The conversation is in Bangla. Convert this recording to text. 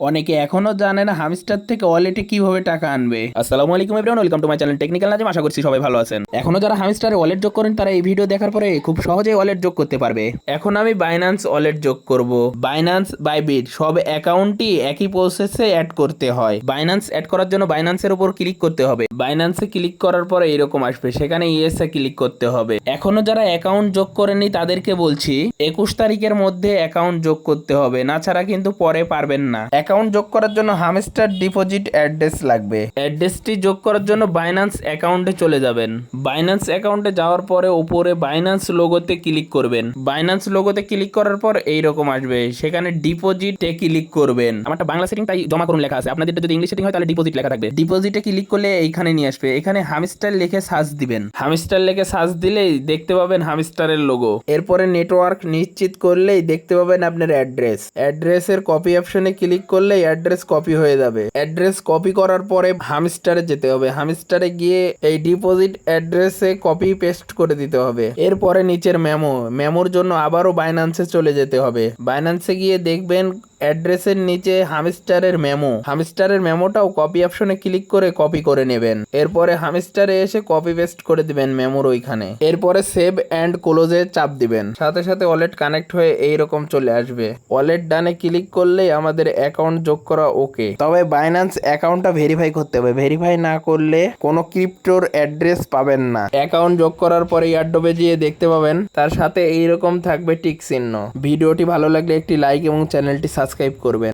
অনেকে এখনও জানে না হামস্টার থেকে ওয়ালেটে কীভাবে টাকা আনবে। আসসালামু আলাইকুম everyone welcome to my channel technical Nazim আশা করছি সবাই ভালো আছেন। এখনও যারা হামস্টারে ওয়ালেট যোগ করেন, তারা এই ভিডিও দেখার পরে খুব সহজেই ওয়ালেট যোগ করতে পারবে। এখন আমি বাইন্যান্স ওয়ালেট যোগ করব। বাইন্যান্স বাইবিট সব অ্যাকাউন্টই একই প্রসেসে অ্যাড করতে হয়। বাইন্যান্স অ্যাড করার জন্য বাইন্যান্সের উপর ক্লিক করতে হবে। বাইন্যান্সে ক্লিক করার পরে এরকম আসবে, সেখানে ইএসএ ক্লিক করতে হবে। এখনও যারা অ্যাকাউন্ট যোগ করেনি তাদেরকে বলছি, একুশ তারিখের মধ্যে অ্যাকাউন্ট যোগ করতে হবে। না ছাড়া কিন্তু পরে পারবেন না। অ্যাকাউন্ট যোগ করার জন্য হামস্টার ডিপোজিট অ্যাড্রেস লাগবে। অ্যাড্রেসটি যোগ করার জন্য বাইন্যান্স অ্যাকাউন্টে চলে যাবেন। বাইন্যান্স অ্যাকাউন্টে যাওয়ার পরে উপরে বাইন্যান্স লোগোতে ক্লিক করবেন। বাইন্যান্স লোগোতে ক্লিক করার পর এইরকম আসবে। সেখানে ডিপোজিটে ক্লিক করবেন। আমারটা বাংলা সেটিং তাই জমা করুন লেখা আছে। আপনাদের যদি ইংলিশ সেটিং হয়, তাহলে ডিপোজিট লেখা থাকবে। ডিপোজিটে ক্লিক করলে এইখানে নিয়ে আসবে। এখানে হামস্টার লিখে সার্চ দিবেন। হামস্টার লিখে সার্চ দিলেই দেখতে পাবেন হামস্টারের লোগো এরপরে নেটওয়ার্ক নিশ্চিত করলেই দেখতে পাবেন আপনার অ্যাড্রেস। অ্যাড্রেসের কপি অপশনে ক্লিক করলেই অ্যাড্রেস কপি হয়ে যাবে। অ্যাড্রেস কপি করার পরে হামস্টারে যেতে হবে। হামস্টারে গিয়ে এই ডিপোজিট অ্যাড্রেসে কপি পেস্ট করে দিতে হবে। এরপরে নিচের মেমো মেমোর জন্য আবারও বাইনান্সে চলে যেতে হবে। বাইন্যান্সে গিয়ে দেখবেন অ্যাড্রেসের নিচে হামস্টারের মেমো। হামস্টারের মেমোটাও কপি অপশনে ক্লিক করে কপি করে নেবেন। এরপরে হামস্টারে এসে কপি পেস্ট করে দিবেন মেমোর ওইখানে। এরপরে সেভ অ্যান্ড ক্লোজে চাপ দিবেন। সাথে সাথে ওয়ালেট কানেক্ট হয়ে এইরকম চলে আসবে। ওয়ালেট ডানে ক্লিক করলেই আমাদের অ্যাকাউন্ট যোগ করা ওকে তবে বাইন্যান্স অ্যাকাউন্টটা ভেরিফাই করতে হবে। ভেরিফাই না করলে কোনো ক্রিপ্টোর অ্যাড্রেস পাবেন না। অ্যাকাউন্ট যোগ করার পরে ইয়ারডোবে গিয়ে দেখতে পাবেন। তার সাথে এইরকম থাকবে টিক চিহ্ন। ভিডিওটি ভালো লাগলে একটি লাইক এবং চ্যানেলটি সাবস্ক্রাইব করবেন।